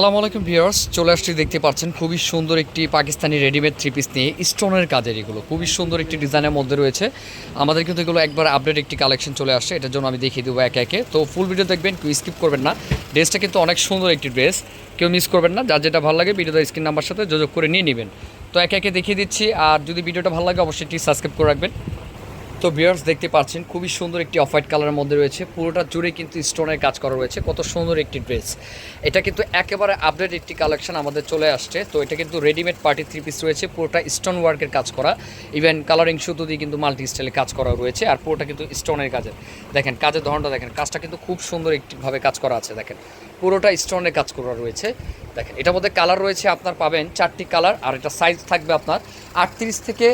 আসসালামু আলাইকুম ভিউয়ার্স, চলে আসছি, দেখতে পাচ্ছেন খুবই সুন্দর একটি পাকিস্তানি রেডিমেড থ্রি পিস নিয়ে স্টোনের কাজের এগুলো। খুবই সুন্দর একটি ডিজাইনের মধ্যে রয়েছে। আমাদের কিন্তু এগুলো একবার আপডেট একটি কালেকশন চলে আসছে, এটার জন্য আমি দেখিয়ে দেবো একে একে। তো ফুল ভিডিও দেখবেন, কেউ স্কিপ করবেন না। ড্রেসটা কিন্তু অনেক সুন্দর একটি ড্রেস কেউ মিস করবেন না। যার যেটা ভালো লাগে ভিডিওটা স্ক্রিন নাম্বার সাথে যোগাযোগ করে নিয়ে নেবেন। তো একে একে দেখিয়ে দিচ্ছি, আর যদি ভিডিওটা ভালো লাগে, অবশ্যই একটি সাবস্ক্রাইব করে রাখবেন। তো বিয়ার্স দেখতে পাচ্ছেন, খুবই সুন্দর একটি অফ হোয়াইট কালারের মধ্যে রয়েছে। পুরোটা জুড়ে কিন্তু স্টোনের কাজ করা রয়েছে। কত সুন্দর একটি ড্রেস এটা কিন্তু একেবারে আপডেট একটি কালেকশন আমাদের চলে আসছে। তো এটা কিন্তু রেডিমেড পার্টি থ্রি পিস রয়েছে। পুরোটা স্টোন ওয়ার্কের কাজ করা। ইভেন কালারিং সুতো দিয়ে কিন্তু মাল্টি স্টাইলে কাজ করা রয়েছে। আর পুরোটা কিন্তু স্টোনের কাজের। দেখেন, কাজের ধরনটা দেখেন। কাজটা কিন্তু খুব সুন্দর একটিভাবে কাজ করা আছে, দেখেন। পুরোটা স্টোনের কাজ করা রয়েছে। দেখেন, এটার মধ্যে কালার রয়েছে, আপনার পাবেন চারটি কালার আর এটা সাইজ থাকবে আপনার আটত্রিশ থেকে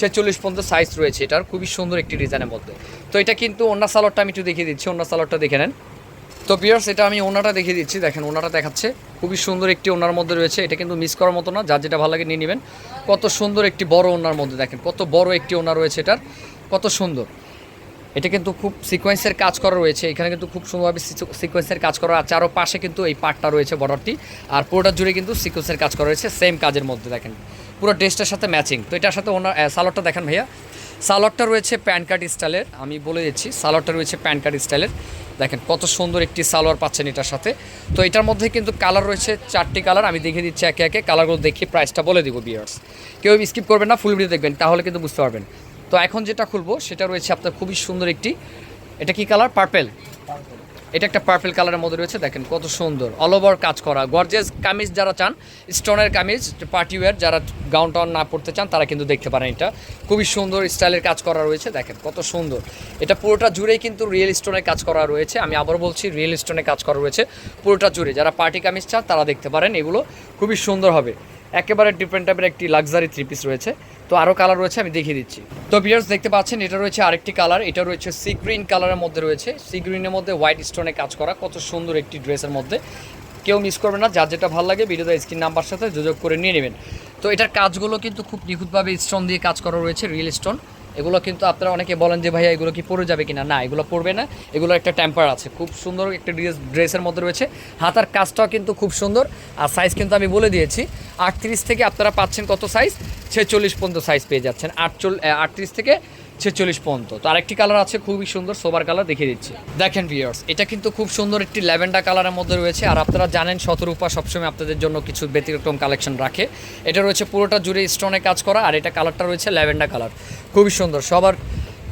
ছেচল্লিশ পর্যন্ত সাইজ রয়েছে এটার, খুবই সুন্দর একটি ডিজাইনের মধ্যে। তো এটা কিন্তু অন্য সালোয়ারটা আমি একটু দেখিয়ে দিচ্ছি অন্য সালোয়ারটা দেখে নেন। তো পিয়ার্স এটা আমি ওনাটা দেখিয়ে দিচ্ছি, দেখেন ওনাটা দেখাচ্ছে। খুবই সুন্দর একটি ওনার মধ্যে রয়েছে, এটা কিন্তু মিস করার মতো না, যার যেটা ভালো লাগে নিয়ে নেবেন। কত সুন্দর একটি বড় ওনার মধ্যে, দেখেন কত বড় একটি ওনা রয়েছে এটার, কত সুন্দর। এটা কিন্তু খুব সিকোয়েন্সের কাজ করা রয়েছে, এখানে কিন্তু খুব সুন্দরভাবে সিকোয়েন্সের কাজ করা আছে আরও পাশে কিন্তু এই পার্টটা রয়েছে বর্ডারটি। আর পুরোটা জুড়ে কিন্তু সিকোয়েন্সের কাজ করা রয়েছে সেম কাজের মধ্যে, দেখেন। পুরো ড্রেসটার সাথে ম্যাচিং। তো এটার সাথে ওনার সালোয়ারটা দেখেন ভাইয়া। সালোয়ারটা রয়েছে প্যান কার্ড স্টাইলের। আমি বলে দিচ্ছি, সালোয়ারটা রয়েছে প্যান কার্ড স্টাইলের। দেখেন কত সুন্দর একটি সালোয়ার পাচ্ছেন এটার সাথে। তো এটার মধ্যে কিন্তু কালার রয়েছে চারটি কালার। আমি দেখিয়ে দিচ্ছি একে একে। কালারগুলো দেখে প্রাইসটা বলে দিব বিয়ার্স কেউ স্কিপ করবেন না ফুল ভিডিও দেখবেন, তাহলে কিন্তু বুঝতে পারবেন। তো এখন যেটা খুলবো, সেটা রয়েছে আপনার খুবই সুন্দর একটি, এটা কি কালার? পার্পেল এটা একটা পার্পেল কালারের মধ্যে রয়েছে, দেখেন কত সুন্দর। অল ওভার কাজ করা। গর্জেস কামিজ যারা চান স্টোনের কামিজ পার্টি ওয়্যার যারা গাউন টাউন না পড়তে চান, তারা কিন্তু দেখতে পারেন এটা। খুবই সুন্দর স্টাইলের কাজ করা রয়েছে, দেখেন কত সুন্দর। এটা পুরোটা জুড়েই কিন্তু রিয়েল স্টোনের কাজ করা রয়েছে। আমি আবার বলছি রিয়েল স্টোনে কাজ করা রয়েছে পুরোটা জুড়ে। যারা পার্টি কামিজ চান, তারা দেখতে পারেন এগুলো। খুবই সুন্দর হবে। একেবারে ডিফারেন্ট টাইপের একটি লাক্সারি থ্রি পিস রয়েছে। তো আরও কালার রয়েছে, আমি দেখিয়ে দিচ্ছি। তো বিয়ার্স দেখতে পাচ্ছেন, এটা রয়েছে আরেকটি কালার এটা রয়েছে সি গ্রিন কালারের মধ্যে রয়েছে। সি গ্রিনের মধ্যে হোয়াইট স্টোনে কাজ করা, কত সুন্দর একটি ড্রেসের মধ্যে। কেউ মিস করবে না, যার যেটা ভালো লাগে ভিডিওতে স্ক্রিন নাম্বার সাথে যোগাযোগ করে নিয়ে নেবেন। তো এটার কাজগুলো কিন্তু খুব নিখুঁতভাবে স্টোন দিয়ে কাজ করা রয়েছে রিয়েল স্টোন এগুলো কিন্তু আপনারা অনেকে বলেন যে, ভাইয়া, এগুলো কি পরে যাবে কিনা? না, এগুলো পরবে না। এগুলো একটা টেম্পার আছে। খুব সুন্দর একটা ড্রেস, ড্রেসের মধ্যে রয়েছে। হাতার কাজটাও কিন্তু খুব সুন্দর। আর সাইজ কিন্তু আমি বলে দিয়েছি, আটত্রিশ থেকে আপনারা পাচ্ছেন কত সাইজ ছেচল্লিশ পর্যন্ত সাইজ পেয়ে যাচ্ছেন। আটচল আটত্রিশ থেকে ছেচল্লিশ পর্যন্ত। তো আরেকটি কালার আছে খুবই সুন্দর সোবার কালার দেখিয়ে দিচ্ছি। দেখেন ভিউয়ার্স এটা কিন্তু খুব সুন্দর একটি ল্যাভেন্ডার কালারের মধ্যে রয়েছে। আর আপনারা জানেন শতরূপা সবসময় আপনাদের জন্য কিছু ব্যতিক্রম কালেকশন রাখে। এটা রয়েছে পুরোটা জুড়ে স্টোনে কাজ করা, আর এটা কালারটা রয়েছে ল্যাভেন্ডার কালার খুবই সুন্দর, সবার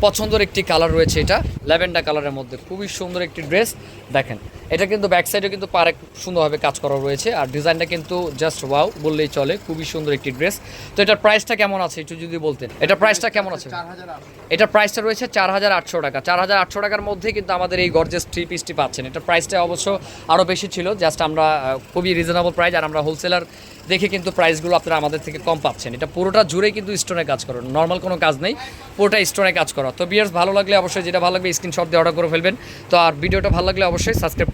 পছন্দের একটি কালার রয়েছে এটা ল্যাভেন্ডার কালারের মধ্যে। খুবই সুন্দর একটি ড্রেস দেখেন। এটা কিন্তু ব্যাক সাইডে কিন্তু পারে, সুন্দরভাবে কাজ করা রয়েছে। আর ডিজাইনটা কিন্তু জাস্ট ওয়াও বললেই চলে, খুবই সুন্দর একটি ড্রেস তো এটার প্রাইসটা কেমন আছে, একটু যদি বলতেন? এটা প্রাইসটা কেমন আছে? এটার প্রাইসটা রয়েছে চার হাজার আটশো টাকা। চার হাজার আটশো টাকার মধ্যে কিন্তু আমাদের এই গর্জেস থ্রি পিসটি পাচ্ছেন। এটার প্রাইসটা অবশ্য আরও বেশি ছিল জাস্ট আমরা খুবই রিজনেবল প্রাইস আর আমরা হোলসেলার দেখে কিন্তু প্রাইসগুলো আপনারা আমাদের থেকে কম পাচ্ছেন। এটা পুরোটা জুড়ে কিন্তু স্টোনে কাজ করো নর্মাল কোনো কাজ নেই পুরোটা স্টোনে কাজ করা। তো বিয়ার্স ভালো লাগলে অবশ্যই, যেটা ভালো লাগবে স্ক্রিনশট দিয়ে অর্ডার করে ফেলবেন। তো আর ভিডিওটা ভালো লাগলে অবশ্যই সাবস্ক্রাইব